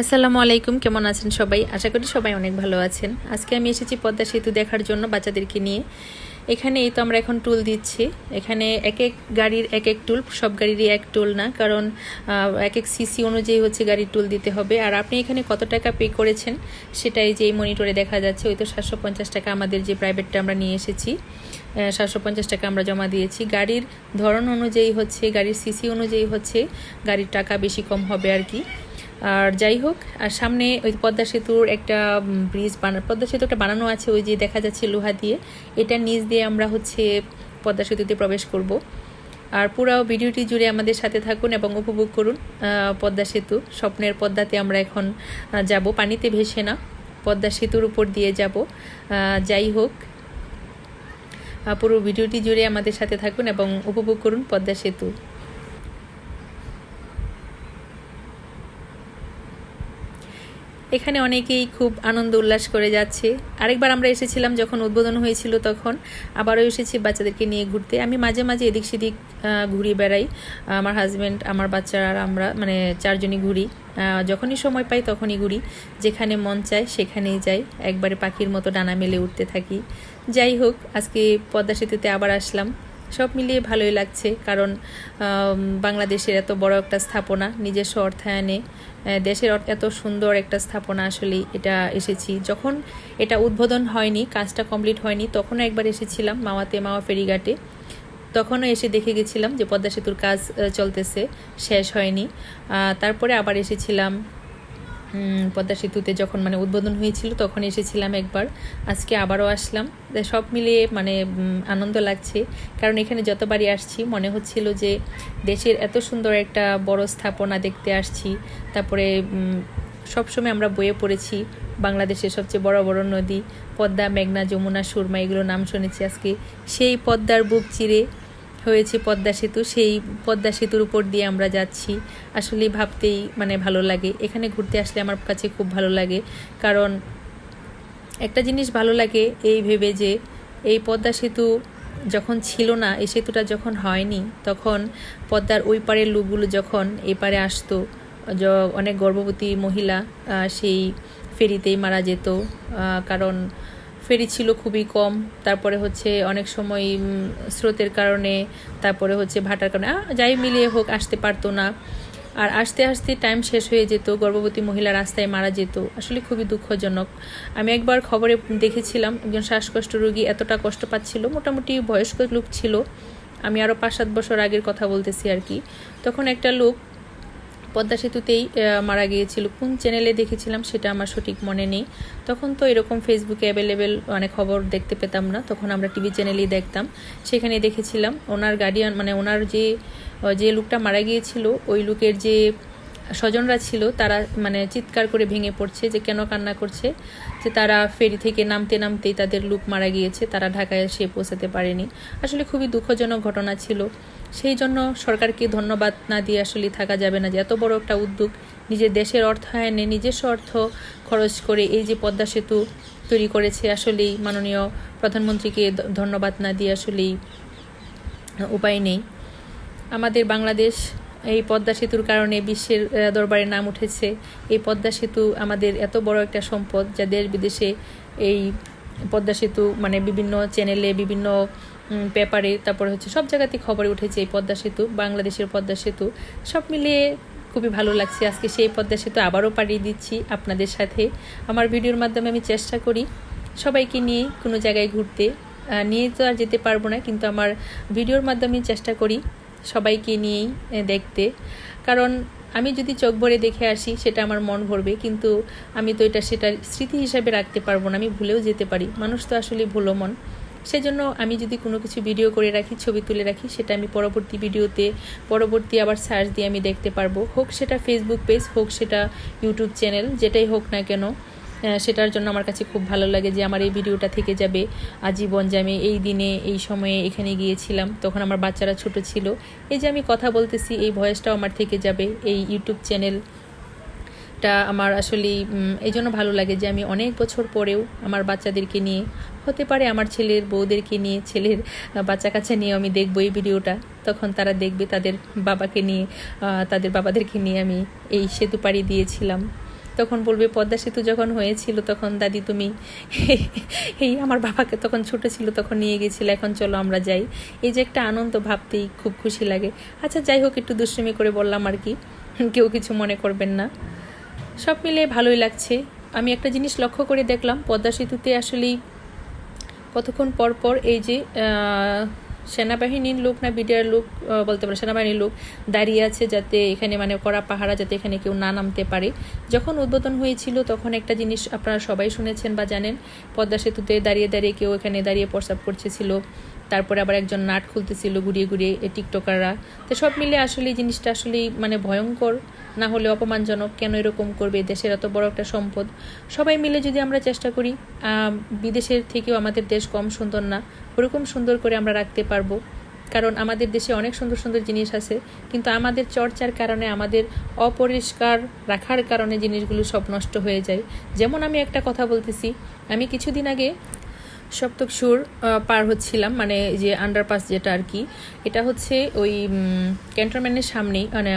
আসসালামু আলাইকুম, কেমন আছেন সবাই? আশা করি সবাই অনেক ভালো আছেন। আজকে আমি এসেছি পদ্মা সেতু দেখার জন্য বাচ্চাদেরকে নিয়ে। এখানে এই তো আমরা এখন টুল দিচ্ছি। এখানে এক এক গাড়ির এক এক টুল সব গাড়িরই এক টুল না, কারণ এক এক সিসি অনুযায়ী হচ্ছে গাড়ির টুল দিতে হবে। আর আপনি এখানে কত টাকা পে করেছেন, সেটাই যে মনিটরে দেখা যাচ্ছে, ওই তো সাতশো পঞ্চাশ টাকা আমাদের যে প্রাইভেটটা আমরা নিয়ে এসেছি। সাতশো পঞ্চাশ টাকা আমরা জমা দিয়েছি। গাড়ির ধরন অনুযায়ী হচ্ছে, গাড়ির সিসি অনুযায়ী হচ্ছে, গাড়ির টাকা বেশি কম হবে আর কি। আর যাই হোক, আর সামনে ওই পদ্মা সেতুর একটা ব্রিজ বানা, পদ্মা সেতু একটা বানানো আছে, ওই যে দেখা যাচ্ছে লোহা দিয়ে। এটা নিচ দিয়ে আমরা হচ্ছে পদ্মা সেতুতে প্রবেশ করব। আর পুরো ভিডিওটি জুড়ে আমাদের সাথে থাকুন এবং উপভোগ করুন পদ্মা সেতু। স্বপ্নের পদ্মাতে আমরা এখন যাব। পানিতে ভেসে না, পদ্মা সেতুর উপর দিয়ে যাব। যাই হোক পুরো ভিডিওটি জুড়ে আমাদের সাথে থাকুন এবং উপভোগ করুন পদ্মা সেতু। এখানে অনেকেই খুব আনন্দ উল্লাস করে যাচ্ছে। আরেকবার আমরা এসেছিলাম যখন উদ্বোধন হয়েছিল তখন আবারও এসেছি বাচ্চাদেরকে নিয়ে ঘুরতে। আমি মাঝে মাঝে এদিক সেদিক আহ, ঘুরি বেড়াই। আমার হাজব্যান্ড আমার বাচ্চারা আর আমরা মানে চারজনই ঘুরি। যখনই সময় পাই তখনই ঘুরি। যেখানে মন চায় সেখানেই যাই। একবারে পাখির মতো ডানা মেলে উঠতে থাকি। যাই হোক আজকে পদ্মা সেতুতে আবার আসলাম। সব মিলিয়ে ভালোই লাগছে, কারণ বাংলাদেশের এত বড় একটা স্থাপনা, নিজস্ব অর্থায়নে দেশের এত সুন্দর একটা স্থাপনা আসলে এটা এসেছি। যখন এটা উদ্বোধন হয়নি, কাজটা কমপ্লিট হয়নি, তখনও একবার এসেছিলাম মাওয়াতে মাওয়া ফেরিঘাটে। তখনও এসে দেখে গেছিলাম যে পদ্মা সেতুর কাজ চলতেছে, শেষ হয়নি। তারপরে আবার এসেছিলাম পদ্মা সেতুতে যখন মানে উদ্বোধন হয়েছিল, তখন এসেছিলাম একবার। আজকে আবারও আসলাম। সব মিলিয়ে মানে আনন্দ লাগছে। কারণ এখানে যতবারই আসছি, মনে হচ্ছিল যে দেশের এত সুন্দর একটা বড় স্থাপনা দেখতে আসছি। তারপরে সবসময় আমরা বইয়ে পড়েছি বাংলাদেশের সবচেয়ে বড় বড় নদী, পদ্মা, মেঘনা, যমুনা, সুরমা এগুলো নাম শুনেছি আজকে। সেই পদ্মার বুক চিরে হয়েছে পদ্মা সেতু, সেই পদ্মা সেতুর উপর দিয়ে আমরা যাচ্ছি। আসলে ভাবতেই মানে ভালো লাগে। এখানে ঘুরতে আসলে আমার কাছে খুব ভালো লাগে। কারণ একটা জিনিস ভালো লাগে এই ভেবে যে এই পদ্মা সেতু যখন ছিল না, এই সেতুটা যখন হয়নি, তখন পদ্মার ওই পারের লোকগুলো যখন এই পারে আসতো, য- অনেক গর্ভবতী মহিলা সেই ফেরিতেই মারা যেত। কারণ ফেরি ছিল খুবই কম। তারপরে হচ্ছে অনেক সময় স্রোতের কারণে, তারপরে হচ্ছে ভাটার কারণে যাই মিলিয়ে হোক, আসতে পারতো না। আর আস্তে আস্তে টাইম শেষ হয়ে যেত, গর্ভবতী মহিলা রাস্তায় মারা যেত। আসলে খুবই দুঃখজনক। আমি একবার খবরে দেখেছিলাম, একজন শ্বাসকষ্ট রোগী এতটা কষ্ট পাচ্ছিল, মোটামুটি বয়স্ক লোক ছিল। আমি আরও পাঁচ সাত বছর আগের কথা বলতেছি আর কি। তখন একটা লোক পদ্মা সেতুতেই মারা গিয়েছিল। কোন চ্যানেলে দেখেছিলাম সেটা আমার সঠিক মনে নেই। তখন তো এরকম ফেসবুকে অ্যাভেলেবেল মানে খবর দেখতে পেতাম না। তখন আমরা টিভি চ্যানেলেই দেখতাম। সেখানে দেখেছিলাম, ওনার গার্ডিয়ান মানে ওনার যে যে লুকটা মারা গিয়েছিল, ওই লুকের যে স্বজনরা ছিল, তারা মানে চিৎকার করে ভেঙে পড়ছে যে কেন কান্না করছে, যে তারা ফেরি থেকে নামতে নামতেই তাদের লোক মারা গিয়েছে, তারা ঢাকায় এসে পৌঁছাতে পারেনি। আসলে খুবই দুঃখজনক ঘটনা ছিল। সেই জন্য সরকারকে ধন্যবাদ না দিয়ে আসলে থাকা যাবে না যে এত বড় একটা উদ্যোগ নিজের দেশের অর্থায়নে নিজস্ব অর্থ খরচ করে এই যে পদ্মা সেতু তৈরি করেছে, আসলেই মাননীয় প্রধানমন্ত্রীকে ধন্যবাদ না দিয়ে আসলেই উপায় নেই। আমাদের বাংলাদেশ এই পদ্মা সেতুর কারণে বিশ্বের দরবারে নাম উঠেছে। এই পদ্মা সেতু আমাদের এত বড় একটা সম্পদ যা দেশ বিদেশে এই পদ্মা সেতু মানে বিভিন্ন চ্যানেলে বিভিন্ন পেপারে তারপরে হচ্ছে সব জায়গাতেই খবরে উঠেছে এই পদ্মা সেতু, বাংলাদেশের পদ্মা সেতু। সব মিলিয়ে খুবই ভালো লাগছে। আজকে সেই পদ্মা সেতু আবারও পাড়িয়ে দিচ্ছি আপনাদের সাথে। আমার ভিডিওর মাধ্যমে আমি চেষ্টা করি সবাইকে নিয়ে কোনো জায়গায় ঘুরতে। নিয়ে তো আর যেতে পারব না, কিন্তু আমার ভিডিওর মাধ্যমে চেষ্টা করি। সবাইকে নিয়েই দেখতে। কারণ আমি যদি চোখ ভরে দেখে আসি, সেটা আমার মন ভরবে। কিন্তু আমি তো এটা সেটা স্মৃতি হিসাবে রাখতে পারব না, আমি ভুলেও যেতে পারি। মানুষ তো আসলে ভুলো মন। সেজন্য আমি যদি কোনো কিছু ভিডিও করে রাখি, ছবি তুলে রাখি, সেটা আমি পরবর্তী ভিডিওতে পরবর্তী আবার সার্চ দিয়ে আমি দেখতে পারব। হোক সেটা ফেসবুক পেজ হোক সেটা ইউটিউব চ্যানেল যেটাই হোক না কেন। সেটার জন্য আমার কাছে খুব ভালো লাগে যে আমার এই ভিডিওটা থেকে যাবে। আজীবন যে আমি এই দিনে, এই সময়ে এখানে গিয়েছিলাম। তখন আমার বাচ্চারা ছোট ছিল। এই যে আমি কথা বলতেছি, এই ভয়েসটাও আমার থেকে যাবে, এই ইউটিউব চ্যানেল টা আমার আসলে এই জন্য ভালো লাগে যে আমি অনেক বছর পরেও আমার বাচ্চাদেরকে নিয়ে, হতে পারে আমার ছেলের বউদেরকে নিয়ে, ছেলের বাচ্চা কাচ্চা নিয়ে আমি দেখব এই ভিডিওটা। তখন তারা দেখবে তাদের বাবাকে নিয়ে তাদের বাবাদেরকে নিয়ে আমি এই সেতু পাড়ি দিয়েছিলাম। তখন বলবে, পদ্মা সেতু যখন হয়েছিল তখন দাদি তুমি এই আমার বাবাকে তখন ছোট ছিল, তখন নিয়ে গেছিল, এখন চলো আমরা যাই। এই যে একটা আনন্দ ভাবতেই খুব খুশি লাগে। আচ্ছা যাই হোক, একটু দুষ্টুমি করে বললাম আর কি। কেউ কিছু মনে করবেন না। সব মিলে ভালোই লাগছে। আমি একটা জিনিস লক্ষ্য করে দেখলাম, পদ্মা সেতুতে আসলেই কতক্ষণ পর পর এই যে সেনাবাহিনীর লোক না বিডিআর লোক বলতে পারে সেনাবাহিনীর লোক দাঁড়িয়ে আছে যাতে এখানে মানে করা পাহারা যাতে এখানে কেউ না নামতে পারে। যখন উদ্বোধন হয়েছিল তখন একটা জিনিস আপনারা সবাই শুনেছেন বা জানেন, পদ্মা সেতুতে দাঁড়িয়ে দাঁড়িয়ে কেউ এখানে দাঁড়িয়ে প্রস্রাব করতেছিল তারপরে আবার একজন নাট খুলতেছিল ঘুরিয়ে ঘুরিয়ে, এই টিকটকাররা। তো সব মিলে আসলে এই জিনিসটা আসলেই মানে ভয়ঙ্কর। না হলে অপমানজনক কেন এরকম করবে? দেশের এত বড় একটা সম্পদ। সবাই মিলে যদি আমরা চেষ্টা করি বিদেশের থেকেও আমাদের দেশ কম সুন্দর না, ওরকম সুন্দর করে আমরা রাখতে পারব। কারণ আমাদের দেশে অনেক সুন্দর সুন্দর জিনিস আছে, কিন্তু আমাদের চর্চার কারণে, আমাদের অপরিষ্কার রাখার কারণে জিনিসগুলো সব নষ্ট হয়ে যায়। যেমন আমি একটা কথা বলতেছি, আমি কিছুদিন আগে সপ্তক সুর পার হচ্ছিলাম মানে যে আন্ডারপাস যেটা আর কি। এটা হচ্ছে ওই ক্যান্টনমেন্টের সামনেই মানে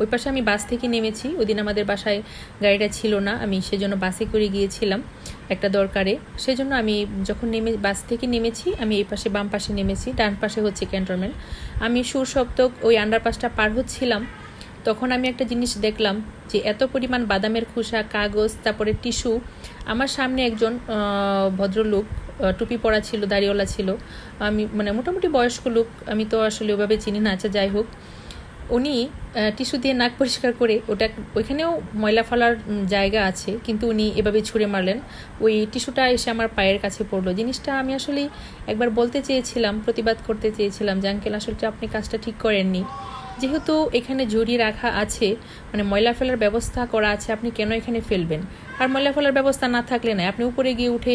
ওই পাশে আমি বাস থেকে নেমেছি। ওই দিন আমাদের বাসায় গাড়িটা ছিল না, আমি সেজন্য বাসে করে গিয়েছিলাম একটা দরকারে। সেজন্য আমি যখন নেমে, বাস থেকে নেমেছি, আমি এই পাশে বাম পাশে নেমেছি, ডান পাশে হচ্ছে ক্যান্টনমেন্ট আমি সুর, সপ্তক, ওই আন্ডারপাসটা পার হচ্ছিলাম। তখন আমি একটা জিনিস দেখলাম যে এত পরিমাণ বাদামের খোসা, কাগজ, তারপরে টিস্যু। আমার সামনে একজন ভদ্রলোক টুপি পরা ছিল, দাড়িওয়ালা ছিল। আমি মানে মোটামুটি বয়স্ক লোক, আমি তো আসলে ওভাবে চিনি না। আচ্ছা যাই হোক। উনি টিস্যু দিয়ে নাক পরিষ্কার করে ওটা, ওইখানেও ময়লা ফেলার জায়গা আছে, কিন্তু উনি এভাবে ছুঁড়ে মারলেন। ওই টিস্যুটা এসে আমার পায়ের কাছে পড়ল। জিনিসটা আমি আসলে একবার বলতে চেয়েছিলাম, প্রতিবাদ করতে চেয়েছিলাম যে, আঙ্কেল, আসলে আপনি কাজটা ঠিক করেননি। যেহেতু এখানে ঝুড়ি রাখা আছে মানে ময়লা ফেলার ব্যবস্থা করা আছে, আপনি কেন এখানে ফেলবেন? আর ময়লা ফেলার ব্যবস্থা না থাকলে না, আপনি উপরে গিয়ে উঠে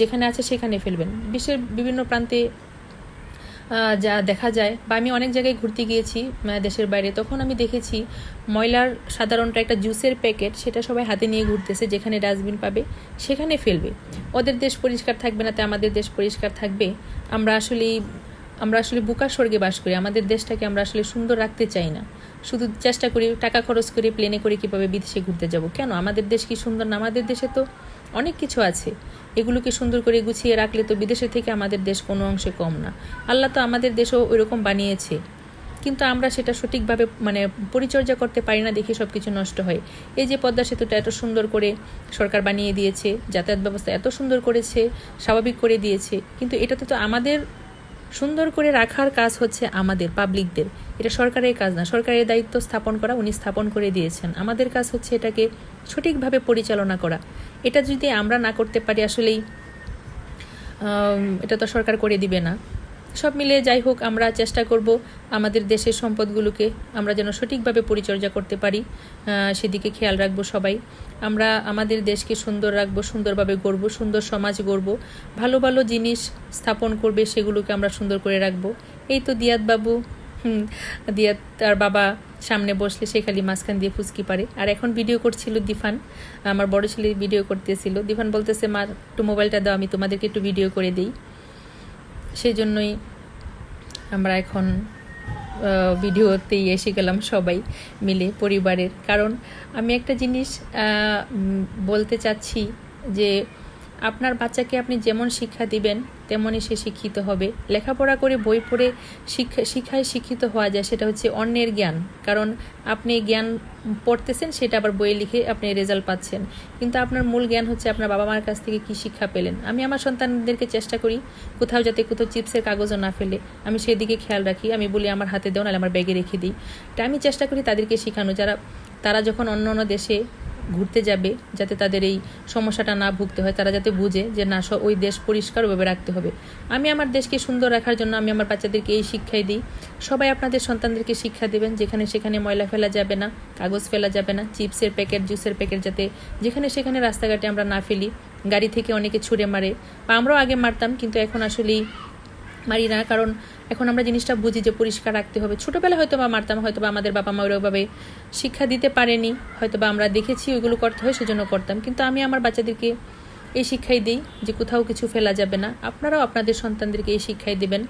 যেখানে আছে সেখানে ফেলবেন। বিশ্বের বিভিন্ন প্রান্তে যা দেখা যায়, বা আমি অনেক জায়গায় ঘুরতে গিয়েছি দেশের বাইরে, তখন আমি দেখেছি ময়লার সাধারণত একটা জুসের প্যাকেট, সেটা সবাই হাতে নিয়ে ঘুরতেছে, যেখানে ডাস্টবিন পাবে, সেখানে ফেলবে। ওদের দেশ পরিষ্কার থাকবে না তে আমাদের দেশ পরিষ্কার থাকবে। আমরা আসলেই আমরা আসলে বুকা স্বর্গে বাস করি, আমাদের দেশটাকে আমরা আসলে সুন্দর রাখতে চাই না। শুধু চেষ্টা করি টাকা খরচ করে প্লেনে করে কীভাবে বিদেশে ঘুরতে যাব। কেন? আমাদের দেশ কি সুন্দর না? আমাদের দেশে তো অনেক কিছু আছে। এগুলোকে সুন্দর করে গুছিয়ে রাখলে তো বিদেশে থেকে আমাদের দেশ কোনো অংশে কম না। আল্লাহ তো আমাদের দেশও ওইরকম বানিয়েছে। কিন্তু আমরা সেটা সঠিকভাবে মানে পরিচর্যা করতে পারি না দেখে সব কিছু নষ্ট হয়। এই যে পদ্মা সেতুটা এত সুন্দর করে সরকার বানিয়ে দিয়েছে, যাতায়াত ব্যবস্থা এত সুন্দর করেছে, স্বাভাবিক করে দিয়েছে। কিন্তু এটাতে তো আমাদের সুন্দর করে রাখার কাজ হচ্ছে আমাদের পাবলিকদের এটা সরকারের কাজ না, সরকারের দায়িত্ব স্থাপন করা, উনি স্থাপন করে দিয়েছেন। আমাদের কাজ হচ্ছে এটাকে সঠিকভাবে পরিচালনা করা। এটা যদি আমরা না করতে পারি, আসলেই এটা তো সরকার করে দিবে না। সব মিলে যাই হোক আমরা চেষ্টা করব আমাদের দেশের সম্পদগুলোকে আমরা যেন সঠিকভাবে পরিচর্যা করতে পারি। সেদিকে খেয়াল রাখব সবাই। আমরা আমাদের দেশকে সুন্দর রাখব সুন্দরভাবে গড়ব সুন্দর সমাজ গড়ব ভালো ভালো জিনিস স্থাপন করবে সেগুলোকে আমরা সুন্দর করে রাখব। এই তো দিয়াত বাবু হুম, দিয়াত তার বাবা সামনে বসলে সে খালি মাঝখান দিয়ে ফুচকি পারে। আর এখন ভিডিও করছিল দিফান আমার বড় ছেলে ভিডিও করতেছিল। দিফান বলতেছে মা একটু মোবাইলটা দাও আমি তোমাদেরকে একটু ভিডিও করে দিই। সেই জন্যই আমরা এখন ভিডিওতেই এসে গেলাম সবাই মিলে পরিবারের। কারণ আমি একটা জিনিস বলতে চাচ্ছি যে আপনার বাচ্চাকে আপনি যেমন শিক্ষা দিবেন, তেমনই সে শিক্ষিত হবে। লেখাপড়া করে বই পড়ে শিক্ষা, শিক্ষায় শিক্ষিত হওয়া যায়, সেটা হচ্ছে অন্যের জ্ঞান। কারণ আপনি জ্ঞান পড়তেছেন, সেটা আবার বইয়ে লিখে আপনি রেজাল্ট পাচ্ছেন। কিন্তু আপনার মূল জ্ঞান হচ্ছে আপনার বাবা মার কাছ থেকে কি শিক্ষা পেলেন। আমি আমার সন্তানদেরকে চেষ্টা করি কোথাও যাতে কোথাও চিপসের কাগজও না ফেলে। আমি সেদিকে খেয়াল রাখি, আমি বলি আমার হাতে দেও, নাহলে আমার ব্যাগে রেখে দিই। এটা আমি চেষ্টা করি তাদেরকে শেখানো যারা, তারা যখন অন্য অন্য দেশে ঘুরতে যাবে যাতে তাদের এই সমস্যাটা না ভুগতে হয়, তারা যাতে বুঝে যে না ওই দেশ পরিষ্কার ওভাবে রাখতে হবে। আমি আমার দেশকে সুন্দর রাখার জন্য আমি আমার বাচ্চাদেরকে এই শিক্ষাই দিই। সবাই আপনাদের সন্তানদেরকে শিক্ষা দেবেন, যেখানে সেখানে ময়লা ফেলা যাবে না, কাগজ ফেলা যাবে না, চিপসের প্যাকেট, জুসের প্যাকেট যাতে যেখানে সেখানে রাস্তাঘাটে আমরা না ফেলি, গাড়ি থেকে অনেকে ছুঁড়ে মারে। বা আমরাও আগে মারতাম, কিন্তু এখন আসলেই মারি না, কারণ এখন আমরা জিনিসটা বুঝি যে পরিষ্কার রাখতে হবে। ছোটোবেলা হয়তো বা মারতাম হয়তো বা আমাদের বাবা মা ওইভাবে শিক্ষা দিতে পারেনি হয়তো বা আমরা দেখেছি ওইগুলো করতে হয়, সেজন্য করতাম। কিন্তু আমি আমার বাচ্চাদেরকে এই শিক্ষাই দিই যে কোথাও কিছু ফেলা যাবে না। আপনারাও আপনাদের সন্তানদেরকে এই শিক্ষাই দেবেন।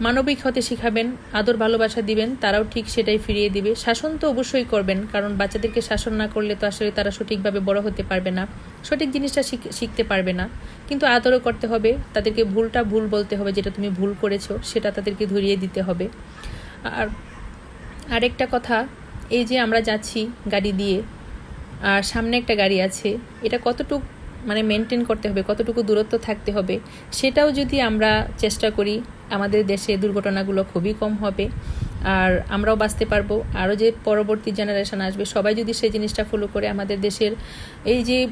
মানবিক হতে শিখাবেন, আদর ভালোবাসা দিবেন, তারাও ঠিক সেটাই ফিরিয়ে দিবে। শাসন তো অবশ্যই করবেন, কারণ বাচ্চাদেরকে শাসন না করলে তো আসলে তারা সঠিকভাবে বড় হতে পারবে না, সঠিক জিনিসটা শিখ- শিখতে পারবে না। কিন্তু আদরও করতে হবে, তাদেরকে ভুলটা ভুল বলতে হবে, যেটা তুমি ভুল করেছ, সেটা তাদেরকে ধরিয়ে দিতে হবে। আর আরেকটা কথা, এই যে আমরা যাচ্ছি গাড়ি দিয়ে, আর সামনে একটা গাড়ি আছে, এটা কতটুকু মানে মেনটেন করতে হবে, কতটুকু দূরত্ব থাকতে হবে, সেটাও যদি আমরা চেষ্টা করি, আমাদের দেশে দুর্ঘটনাগুলো খুবই কম হবে। আর আমরাও বাঁচতে পারব। আরও যে পরবর্তী জেনারেশন আসবে, সবাই যদি সেই জিনিসটা ফলো করে, আমাদের দেশের এই যে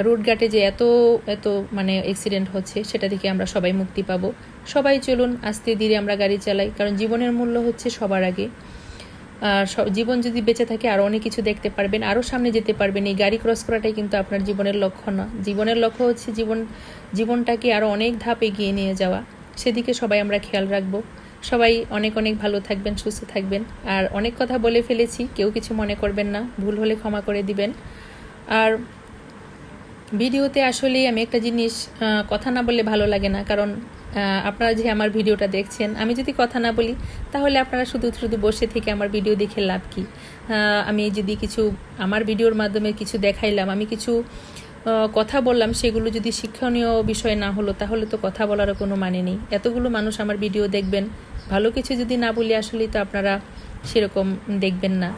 রোডঘাটে যে এত এত মানে অ্যাক্সিডেন্ট হচ্ছে, সেটা থেকে আমরা সবাই মুক্তি পাবো। সবাই চলুন, আস্তে ধীরে আমরা গাড়ি চালাই, কারণ জীবনের মূল্য হচ্ছে সবার আগে। জীবন যদি বেঁচে থাকে আরও অনেক কিছু দেখতে পারবেন আরও সামনে যেতে পারবেন। এই গাড়ি ক্রস করাটাই কিন্তু আপনার জীবনের লক্ষ্য না। জীবনের লক্ষ্য হচ্ছে জীবন, জীবনটাকে আরও অনেক ধাপ এগিয়ে নিয়ে যাওয়া। সেদিকে সবাই আমরা খেয়াল রাখব। সবাই অনেক অনেক ভালো থাকবেন, সুস্থ থাকবেন। আর অনেক কথা বলে ফেলেছি, কেউ কিছু মনে করবেন না, ভুল হলে ক্ষমা করে দিবেন। আর ভিডিওতে আসলে আমি একটা জিনিস কথা না বললে ভালো লাগে না। কারণ আপনারা যে আমার ভিডিওটা দেখছেন, আমি যদি কথা না বলি, তাহলে আপনারা শুধু শুধু বসে থেকে আমার ভিডিও দেখে লাভ কি? আমি যদি কিছু, আমার ভিডিওর মাধ্যমে কিছু দেখাইলাম, আমি কিছু কথা বললাম, সেগুলো যদি শিক্ষণীয় বিষয় না হলো, তাহলে তো কথা বলারও কোনো মানে নেই। এতগুলো মানুষ আমার ভিডিও দেখবেন, ভালো কিছু যদি না বলি, আসলেই তো আপনারা সেরকম দেখবেন না।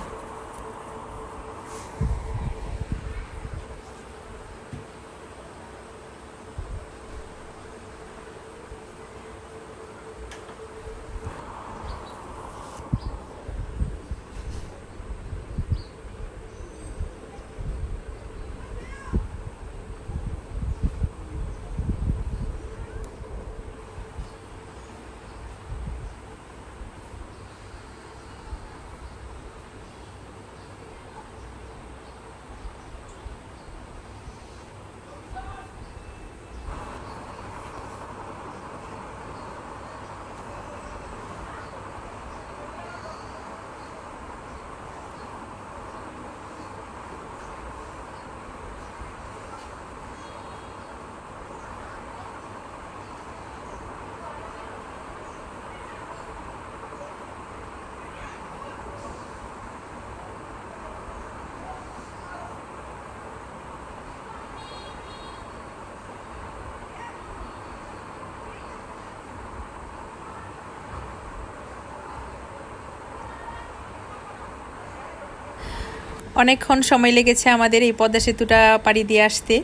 অনেকক্ষণ সময় লেগেছে আমাদের এই পদ্মা সেতুটা পাড়ি দিয়ে আসতে।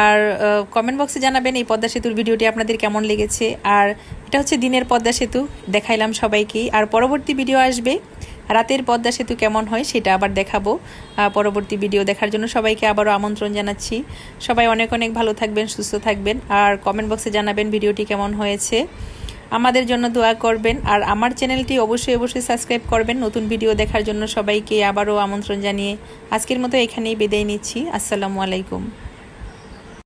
আর কমেন্ট বক্সে জানাবেন এই পদ্মা সেতুর ভিডিওটি আপনাদের কেমন লেগেছে। আর এটা হচ্ছে দিনের পদ্মা সেতু, দেখাইলাম সবাইকেই আর পরবর্তী ভিডিও আসবে, রাতের পদ্মা সেতু কেমন হয় সেটা আবার দেখাবো। পরবর্তী ভিডিও দেখার জন্য সবাইকে আবারও আমন্ত্রণ জানাচ্ছি। সবাই অনেক অনেক ভালো থাকবেন, সুস্থ থাকবেন। আর কমেন্ট বক্সে জানাবেন ভিডিওটি কেমন হয়েছে। আমাদের জন্য দোয়া করবেন। আর আমার চ্যানেলটি অবশ্যই অবশ্যই সাবস্ক্রাইব করবেন। নতুন ভিডিও দেখার জন্য সবাইকে আবারও আমন্ত্রণ জানিয়ে আজকের মতো এখানেই বিদায় নিচ্ছি। আসসালামু আলাইকুম।